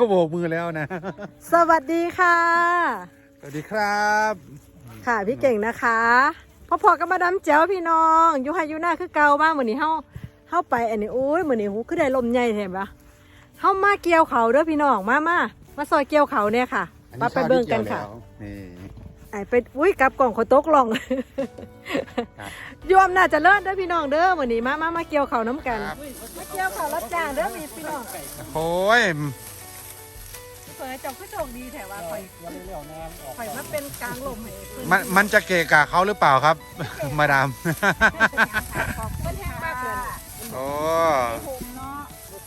เขาโบกมือแล้วนะ สวัสดีค่ะ สวัสดีครับ ค่ะพี่เก่งนะคะพ่อพอกับมาดามแจ๋วพี่น้องอยู่ไฮอยู่หน้าคือเก่าบ้างเหมือนนี้เฮาเฮาไปอันนี้โอ้ยเหมือนนี้หูคือได้ลมใหญ่แท้ปะเฮามาเกี่ยวเขาเด้อพี่น้องมามามาซอยเกี่ยวเขาเนี่ยค่ะอันมานี้ไปเบิ่งกันข้าค่ะวที่เกี่ยวแล้วนี่ไอไปอุ้ยกลับกล่องขอตกลองครับยอมน่าจะเลิศเด้อพี่น้องเด้อวันนี้มามามาเกี่ยวเขาน้ำกันครับมาเกี่ยวเขารับจ้างเด้อมีพี่น้องโอ้ย เปิดจบคือโชคดีแถวว่าข่อยข่อยมาเป็นกลางลมให้เพิ่นมันมันจะเกะกะเขาหรือเปล่าครับ มาดาม ขอบคุณแห้งมากเลยโอ้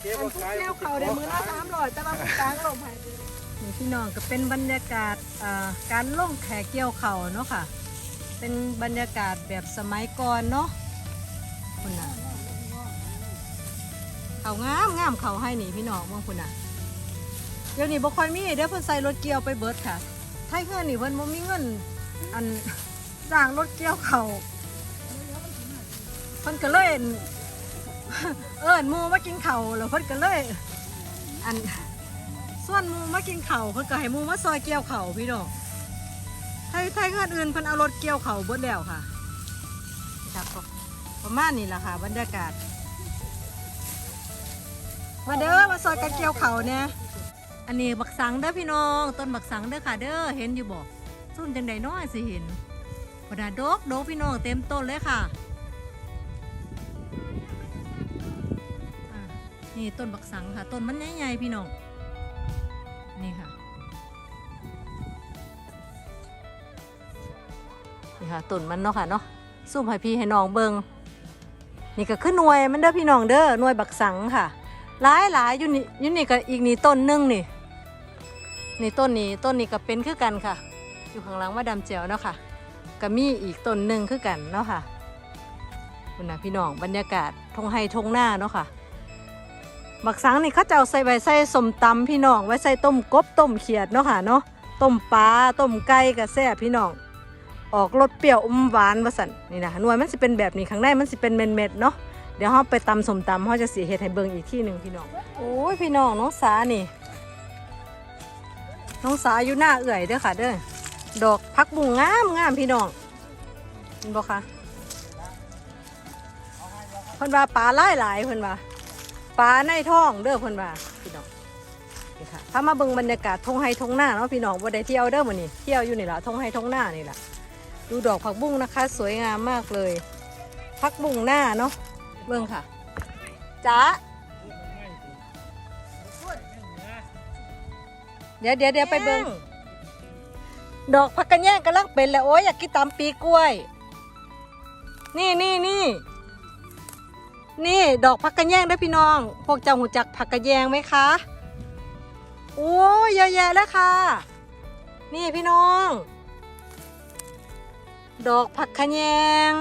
อันทุกแนวเขาได้มือละสามร้อยแต่ว่าผู้กลางลมให้นี่พี่น้องก็เป็นบรรยากาศอ่าการล่องแขกเกี่ยวเขาเนาะค่ะ เป็นบรรยากาศแบบสมัยก่อนเนาะคุณน่ะเขางามงามเขาให้นี่พี่น้องเมื่อคุณน่ะ เดี๋ยวนี้บ่ค่อยมีเดี๋ยวเพิ่นใส่รถเกี่ยวไปเบิดค่ะไทยเงินนี่เพิ่นบ่มีเงิน อันจ้างรถเกี่ยวเขาเพิ่นก็เลยเอิญมูมากินเขาวแล้วเพิ่นก็เลย อันส่วนหมูมากินเขาวเพิ่นก็ให้หมูมาซอยเกี่ยวเขาวพี่น้องไทยไทยเงินอื่นเพิ่นเอารถเกี่ยวเขาวเบิดแล้วค่ะครับประมาณนี้แหละค่ะ บรรยากาศ มาเด้อมาซอยกันเกี่ยวเขาเนี่ย อันนี้บักสังเด้อพี่น้อง ต้นบักสังเด้อค่ะเด้อเห็นอยู่บ่ส้นจังใดน้อยสิเห็นกระดาดกดกพี่น้องเต็มต้นเลยค่ะะนี่ต้นบักสังค่ะ ต้นมันใหญ่ๆพี่น้องนี่ค่ะนี่ค่ะต้นมันเนาะค่ะเนาะสู้ให้พี่ให้น้องเบิงนี่ก็ขึ้นหน่วยมันเด้อพี่น้องเด้อหน่วยบักสังค่ะ หลายหลายอยู่นี่อยู่นี่ก็อีกนี่ต้นหนึงนี่ นี่ต้นนี้ต้นนี้ก็เป็นคือกันค่ะ อยู่ข้างหลังว่าดำเจียวเนาะค่ะก็มีอีกต้นหนึ่งคือกันเนาะค่ะคุณนะพี่น้องบรรยากาศทงไฮทงหน้าเนาะค่ะบักสังนี่เขาจะเอาใส่ใบใส่สมตำพี่น้องไว้ใส่ต้มกบต้มเขียดเนาะค่ะเนาะต้มปลาต้มไก่กระแซ่พี่น้อง ออกรสเปรี้ยวอมหวานวาสันนี่นะหน่วยมันสิเป็นแบบนี้ข้างในมันสิเป็นเม็ดๆเนาะ เดี๋ยวเราไปตำสมตำเขาจะเสียเห็ดให้เบิงอีกที่หนึ่งพี่น้องโอ้ยพี่น้องน้องสานี่ น้องสาอยู่หน้าเอื่อยเด้อค่ะ เด้อดอกพักบุ้งงามงามพี่น้องเห็นบ่คะเพิ่นว่าปลาหลายหลายเพิ่นว่าปลาในท้องเด้อเพิ่นว่าพี่น้องนี่ค่ะถ้ามาเบิ่งบรรยากาศทงไฮทงหน้าเนาะพี่น้องบ่ได้เที่ยวเด้อมื้อนี้เที่ยวอยู่นี่ล่ะทงไฮทงหน้านี่ล่ะดูดอกผักบุ้งนะคะ สวยงามมากเลยผักบุ้งหน้าเนาะ เบิ่งค่ะจ๋าเดี๋ยวเดี๋ยวเดี๋ยวไปเบิ่งดอกผักกระแยงกำลังเป็นแล้วโอ้ยอยากกินตำปีกล้วย นี่นี่นี่นี่ดอกผักกระแยงได้อพี่น้อง พวกเจ้าหูจักผักกระแยงไหมคะโอ้ยเยอะแยะแล้วค่ะ นี่พี่น้อง ดอกผักกระแยง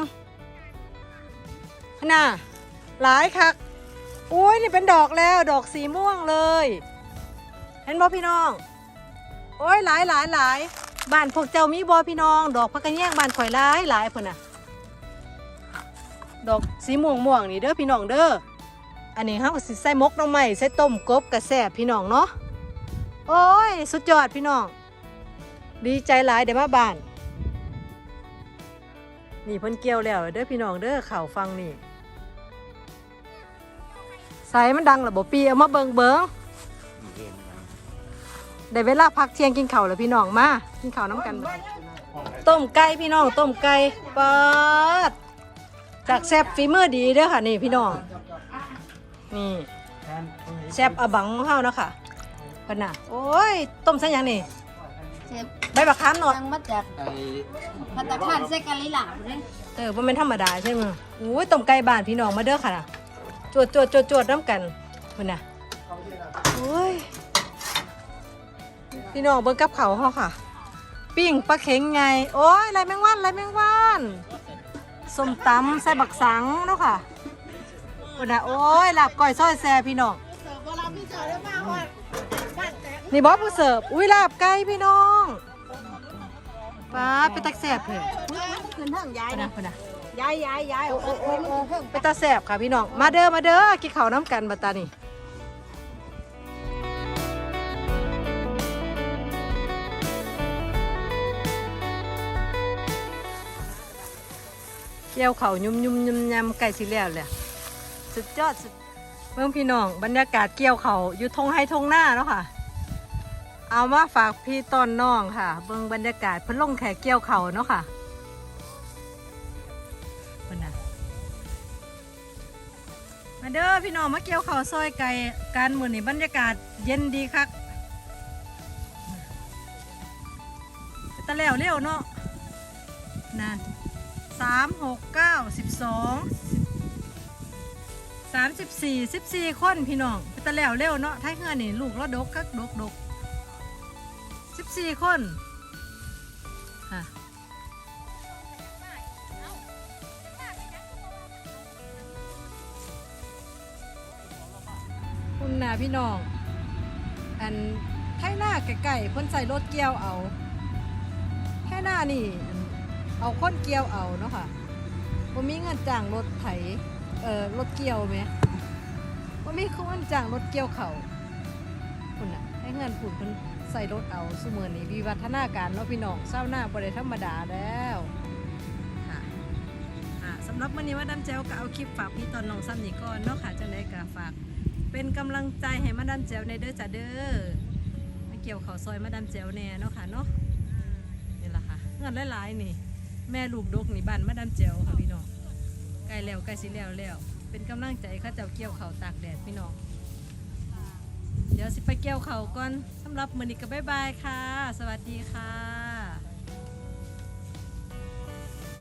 น่ะ หลายคักโอ้ยนี่เป็นดอกแล้วดอกสีม่วงเลย เห็นบ่พี่น้อง โอ้ยหลายหลายหลายบ้านพวกเจ้ามีบ่พี่น้อง ดอกผักกระแยงบ้านข่อยหลายหลายพิ่นน่ะ ดอกสีม่วงม่วงนี่เด้อพี่น้องเด้ออันนี้เฮาก็สิใส่มกน้องใหม่ใส่ต้มกบกระแซบพี่น้องเนาะโอ้ย สุดยอดพี่น้อง ดีใจหลายเดี๋ยวมาบ้าน นี่เพิ่นเกี่ยวแล้วเด้อพี่น้องเด้อข่าวฟังนี่ ใส่มันดังระบบปีเอามาเบิงเบิงได้เวลาพักเที่ยงกินข้าวแล้วพี่น้องมากินข้าวน้ำกันบัดต้มไก่พี่น้องต้มไก่ปาดจากแซบฝีมือดีเด้อค่ะนี่พี่น้องนี่แซบอบังของเฮาเนาะค่ะเพิ่นน่ะโอ้ยต้มซะหยังนี่เชฟใบบักขามหนดยังมาจากพัตตาคารเซกาลิหลาบเลยเออบ่แม่นธรรมดาใช่มั้ยโอ้ยต้มไก่บ้านพี่น้องมาเด้อค่ะน่ะ จวดจวดจวดจวดน้ำกันเพิ่นน่ะโอ้ยพี่น้องเบิ่งกับเขาวเฮาค่ะ ปิ้งปลาเข็งไง โอ้ยไรแมงวันไรแมงวันส้มตำใส่บักสังเนาะค่ะเพิ่นน่ะโอ้ยลาบก้อยซอยแซ่พี่น้องนี่บอสผู้เสิร์ฟอุ้ยลาบไก่พี่น้องป้าดไปตักแสบเลยคืนทางยายไปนะนะไปนะ ยายยายยายโอ้โอ้โอ้โอ้ไปตาแสบค่ะพี่น้อง มาเด้อ มาเด้อ กินข้าวน้ำกันบัตานี่เกี่ยวเขายุ่มยุ่มยุ่มยำไก่สิแล้วเลยสุดยอดสุดเพื่อนพี่น้อง บรรยากาศเกี่ยวเขาอยู่ทงให้ทงหน้าเนาะค่ะ เอามาฝากพี่ต้นน้องค่ะ เบื้องบรรยากาศเพิ่นลงแขกเกี่ยวเขาเนาะค่ะ พิ่นน่ะ มาเด้อพี่น้องมาเกี่ยวเขาวซอยไก่การมื้อนี้บรรยากาศเย็นดีคักตะแล้วเร็วเนาะนั่นสามหกเก้าสิบสองสามสิบสี่สิบสี่คนพี่น้องตะแล้วเร็วเนาะท้ายเฮือนี่ลูกเราดกคักดกดกสิบสี่คนค่ะ คุณน่ะพี่น้อง อันไท่หน้าไก่ๆเพิ่นใส่รถเกี่ยวเอาแค่หน้านี่ เอาค้นเกี่ยวเอาเนาะค่ะบ่มีเงินจ้างรถไถเอ่อรถเกี่ยวไหมบ่มีเงินจ้างรถเกี่ยวเขาคุณน่ะให้เงินผุนเพิ่นใส่รถเอาสมือนี้วิวัฒนาการเนาะพี่น้องเศร้าหน้าบริธรรมดาแล้วค่ะสำหรับวันนี้ว่าดาแจวก็เอาคลิปฝากพี่ตอนน้องซ้ำนี่ก่อนเนาะค่ะจังไดก็ฝาก เป็นกำลังใจให้มาดามแจวในเด้อจ้าเด้อมาเกี่ยวเขาวซอยมาดามแจวแน่เนาะค่ะเนาะนี่แหละค่ะเงินหลายๆนี่ แม่ลูกดกนี่บ้านมาดามแจวค่ะพี่น้องใกล้แล้วใกล้สิแล้วแล้วเป็นกำลังใจเข้าเจ้าเกี่ยวเขาวตากแดดพี่น้อง เดี๋ยวสิไปเกี่ยวเขาวก่อนสำหรับมือนี้ก็บ๊ายบายค่ะ สวัสดีค่ะ